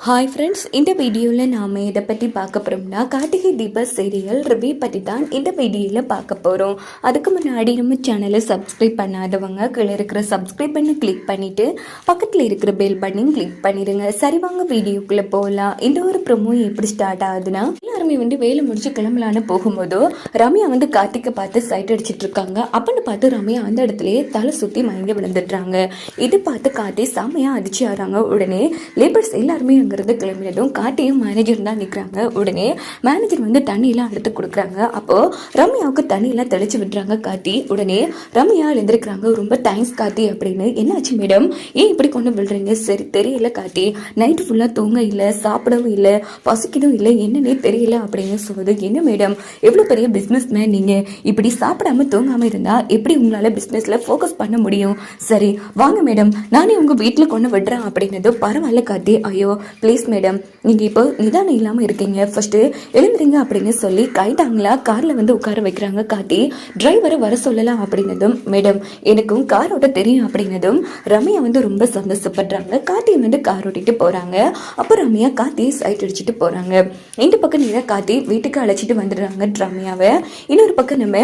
Hi friends இந்த வீடியோவில் நாம் இதை பற்றி பார்க்க போகிறோம்னா கார்த்திகை தீப சீரியல் ரிவ்யூ பற்றி தான் இந்த வீடியோவில் பார்க்க போகிறோம் அதுக்கு முன்னாடி நம்ம சேனலை சப்ஸ்கிரைப் பண்ணாதவங்க கீழே இருக்கிற சப்ஸ்கிரைப் பண்ணி கிளிக் பண்ணிவிட்டு பக்கத்தில் இருக்கிற பெல் பட்டனையும் கிளிக் பண்ணிடுங்க சரி வாங்க வீடியோக்குள்ளே போகலாம் இந்த ஒரு ப்ரொமோ எப்படி ஸ்டார்ட் ஆகுதுன்னா எல்லாருமே வந்து வேலை முடிச்சு கிளம்பலான்னு போகும்போதோ ரம்யா வந்து கார்த்திக்கை பார்த்து சைட் அடிச்சிட்டு இருக்காங்க. அப்படின்னு பார்த்து ரம்யா அந்த இடத்துலயே தலை சுற்றி மயங்கி விழுந்துடுறாங்க. இது பார்த்து கார்த்தி செம்மையாக அடிச்சு ஆகிறாங்க. உடனே லேபர்ஸ் எல்லாருமே அங்கேருந்து கிளம்பினதும் காட்டியும் மேனேஜர் தான் நிற்கிறாங்க உடனே மேனேஜர் வந்து தண்ணியெல்லாம் எடுத்து கொடுக்குறாங்க. அப்போது ரம்யாவுக்கு தண்ணியெல்லாம் தெளிச்சு விடுறாங்க காட்டி உடனே ரம்யா எழுந்திருக்கிறாங்க. ரொம்ப தேங்க்ஸ் காட்டி அப்படின்னு. என்னாச்சு மேடம் ஏன் இப்படி கொண்டு விடுறீங்க சரி தெரியல காட்டி நைட்டு ஃபுல்லாக தூங்க இல்லை சாப்பிடவும் இல்லை பசிக்கணும் இல்லை என்னன்னே தெரியல. அப்படின்னு சொல்வது என்ன மேடம் எவ்வளோ பெரிய பிஸ்னஸ் மேன் நீங்கள் இப்படி சாப்பிடாம தூங்காமல் இருந்தால் எப்படி உங்களால் பிஸ்னஸில் ஃபோக்கஸ் பண்ண முடியும்? சரி வாங்க மேடம் நானே உங்கள் வீட்டில் கொண்டு விடுறேன் அப்படின்னதும் பரவாயில்ல காட்டி ஐயோ ப்ளீஸ் மேடம் நீங்கள் இப்போ நிதானம் இல்லாமல் இருக்கீங்க. ஃபஸ்ட்டு எழுந்துறீங்க அப்படின்னு சொல்லி கைட்டாங்களா காரில் வந்து உட்கார வைக்கிறாங்க காட்டி டிரைவரை வர சொல்லலாம் அப்படின்னதும் மேடம் எனக்கும் கார் ஓட்ட தெரியும் அப்படின்னதும் ரம்யா வந்து ரொம்ப சந்தோஷப்படுறாங்க. காத்தியை வந்து கார் ஓட்டிட்டு போகிறாங்க அப்போ ரம்யா காத்தி சைட் அடிச்சுட்டு போகிறாங்க இந்த பக்கம் நேராக காத்தி வீட்டுக்கு அழைச்சிட்டு வந்துடுறாங்க ரம்யாவை. இன்னொரு பக்கம் நம்ம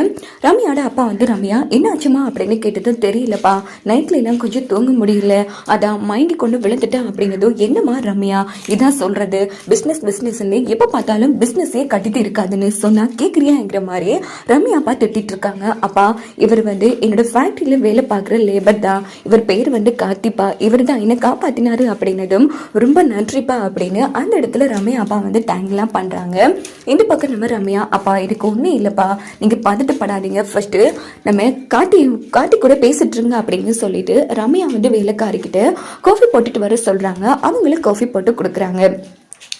ரம்யாவோட அப்பா வந்து ரம்யா என்ன ஆச்சுமா அப்படின்னு கேட்டதும் தெரியலப்பா நைட்ல எல்லாம் கொஞ்சம் தூங்க முடியல. அதான் மயங்கி கொண்டு விழுந்துட்டேன் அப்படிங்கிறதும் என்னம்மா ரம்யா இதான் சொல்றது? பிஸ்னஸ் பிஸ்னஸ்ன்னு எப்போ பார்த்தாலும் பிஸ்னஸே கட்டிட்டு இருக்காதுன்னு சொன்னா கேட்குறியாங்கிற மாதிரி ரம்யா அப்பா திட்டிட்டு இருக்காங்க. அப்பா இவர் வந்து என்னோட ஃபேக்ட்ரியில வேலை பார்க்குற லேபர் தான். இவர் பேர் வந்து கார்த்திப்பா. இவர் தான் என்னை காப்பாத்தினாரு அப்படின்னதும் ரொம்ப நன்றிப்பா அப்படின்னு அந்த இடத்துல ரம்யா அப்பா வந்து தேங்க்லாம் பண்ணுறாங்க இந்த பக்கம் நம்ம ரம்யா அப்பா எனக்கு ஒன்றும் இல்லைப்பா. நீங்க பதட்டப்படாதீங்க. ஃபர்ஸ்ட் நம்ம காட்டி காட்டி கூட பேசிட்டு இருங்க அப்படின்னு சொல்லிட்டு ரம்யா வந்து வேலைக்காரிக்கிட்ட காஃபி போட்டுட்டு வர சொல்றாங்க. அவங்களுக்கு காஃபி போட்டு கொடுக்குறாங்க.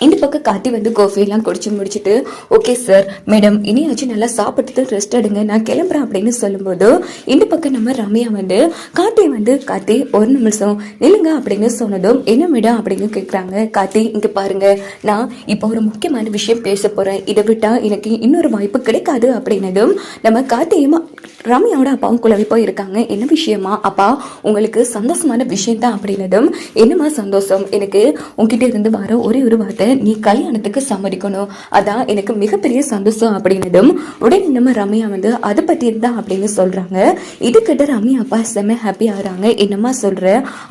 இந்த பக்கம் காட்டி வந்து காஃபியெல்லாம் குடிச்சு முடிச்சுட்டு ஓகே சார் மேடம் இனியாச்சும் நல்லா சாப்பிட்டுட்டு ரெஸ்ட் எடுங்க. நான் கிளம்புறேன் அப்படின்னு சொல்லும்போது இந்த பக்கம் நம்ம ரம்யா வந்து காட்டி வந்து காத்தி ஒரு நிமிஷம் நில்லுங்க அப்படின்னு சொன்னதும் என்ன மேடம் அப்படின்னு கேட்குறாங்க காத்தி இங்கே பாருங்க. நான் இப்போ ஒரு முக்கியமான விஷயம் பேச போகிறேன் இதை விட்டால் எனக்கு இன்னொரு வாய்ப்பு கிடைக்காது அப்படின்னதும் நம்ம காட்டியும் ரம்யாவோட அப்பாவும் குழவி போயிருக்காங்க. என்ன விஷயமா? அப்பா உங்களுக்கு சந்தோஷமான விஷயம் தான் அப்படின்னதும் என்னம்மா சந்தோஷம்? எனக்கு உங்ககிட்ட இருந்து வர ஒரே ஒரு வார்த்தை நீ கல்யாணத்துக்கு சம்மதிக்கணும். அதான் எனக்கு மிகப்பெரிய சந்தோஷம் அப்படின்னதும் உடனே நம்ம ரம்யா வந்து அதை பற்றி தான் அப்படின்னு சொல்றாங்க? இது கிட்ட ரம்யா அப்பா செம்ம ஹாப்பி ஆகிறாங்க. என்னம்மா சொல்ற?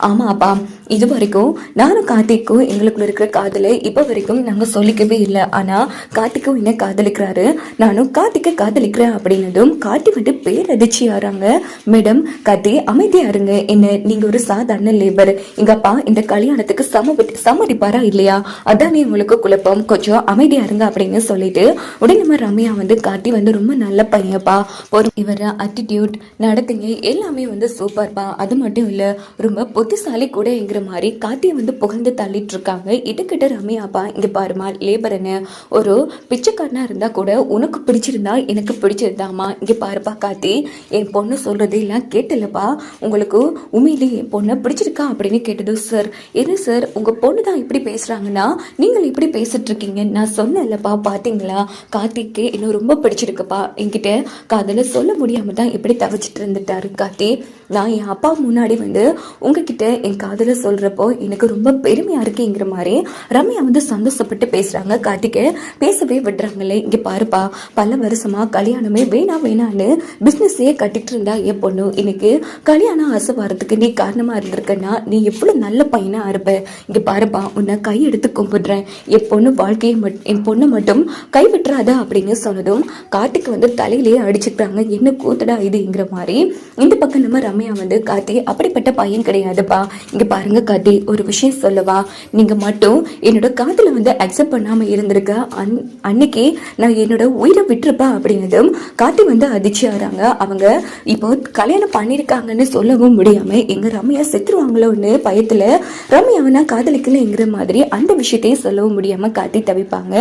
ஆமாம் அப்பா இது வரைக்கும் நானும் கார்த்திக்கும் எங்களுக்குள்ள இருக்கிற காதலை இப்போ வரைக்கும் நாங்கள் சொல்லிக்கவே இல்லை. ஆனால் கார்த்திக்கும் என்ன காதலிக்கிறாரு. நானும் கார்த்திக்கை காதலிக்கிறேன் அப்படின்னதும் கார்த்தி வந்து பேரதிர்ச்சி ஆறாங்க மேடம் கார்த்தி அமைதியாக இருங்க. என்ன நீங்க ஒரு சாதாரண லேபர் எங்கள் அப்பா இந்த கல்யாணத்துக்கு சம சம்மதிப்பாரா இல்லையா? அதானே உங்களுக்கு குழப்பம் கொஞ்சம் அமைதியா இருங்க அப்படின்னு சொல்லிட்டு உடனே நம்ம ரம்யா வந்து கார்த்தி வந்து ரொம்ப நல்ல பையன்ப்பா. ஒரு இவர அட்டிடியூட் நடத்துங்க எல்லாமே வந்து சூப்பர்ப்பா அது மட்டும் இல்லை ரொம்ப புத்திசாலி கூட எங்கிற மாதிரி கார்த்தியை வந்து புகழ்ந்து தள்ளிட்டு இருக்காங்க இதுக்கிட்ட ரம்யாப்பா இங்க பாருமா லேபரனு ஒரு பிச்சைக்காரனா இருந்தா கூட உனக்கு பிடிச்சிருந்தா எனக்கு பிடிச்சிருந்தாமா? இங்க பாருப்பா கார்த்தி என் பொண்ணு சொல்றது எல்லாம் கேட்டலப்பா. உங்களுக்கு உண்மையிலேயே என் பொண்ணை பிடிச்சிருக்கா அப்படின்னு கேட்டது சார் என்ன சார் உங்க பொண்ணு தான் இப்படி பேசுறாங்கன்னா நீங்கள் இப்படி பேசிட்டு இருக்கீங்க நான் சொன்னேன்லப்பா பார்த்தீங்களா கார்த்திக்கு இன்னும் ரொம்ப பிடிச்சிருக்குப்பா. என்கிட்ட காதலை சொல்ல முடியாம தான் இப்படி தவிச்சிட்டு இருந்துட்டாரு கார்த்தி. நான் என் அப்பா முன்னாடி வந்து உங்ககிட்ட என் காதில் சொல்கிறப்போ எனக்கு ரொம்ப பெருமையாக இருக்குங்கிற மாதிரி ரம்யா வந்து சந்தோஷப்பட்டு பேசுகிறாங்க கார்த்திகை பேசவே விடுறாங்களே. இங்கே பாருப்பா பல வருஷமாக கல்யாணமே வேணாம் வேணான்னு பிஸ்னஸையே கட்டிட்டு இருந்தா என் பொண்ணு. இன்னைக்கு கல்யாணம் ஆசை வரதுக்கு நீ காரணமாக இருந்திருக்கன்னா நீ எவ்வளோ நல்ல பையனாக இருப்ப. இங்கே பாருப்பா உன்னை கை எடுத்து கும்பிடுறேன். என் பொண்ணு வாழ்க்கையை மட் என் பொண்ணை மட்டும் கைவிட்டுறாத அப்படின்னு சொன்னதும் கார்த்திக் வந்து தலையிலேயே அடிச்சுக்கிறாங்க. என்ன கூத்தடா இதுங்கிற மாதிரி இந்த பக்கம் நம்ம ரம்யா வந்து கார்த்தி அப்படிப்பட்ட பையன் கிடையாதுப்பா. இங்கே பாருங்க கார்த்தி ஒரு விஷயம் சொல்லவா? நீங்கள் மட்டும் என்னோட காதில் வந்து அக்செப்ட் பண்ணாமல் இருந்திருக்க. அன் அன்னைக்கு நான் என்னோட உயிரை விட்டுருப்பா அப்படின்னதும் கார்த்தி வந்து அதிர்ச்சி ஆகிறாங்க அவங்க இப்போ கல்யாணம் பண்ணிருக்காங்கன்னு சொல்லவும் முடியாமல் எங்கள் ரம்யா செத்துருவாங்களோன்னு பயத்தில் ரம்யாவை நான் காதலிக்கலைங்கிற மாதிரி அந்த விஷயத்தையும் சொல்லவும் முடியாமல் கார்த்தி தவிப்பாங்க.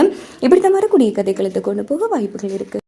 இப்படி தான் வரக்கூடிய கதைகளுக்கு கொண்டு போக வாய்ப்புகள் இருக்குது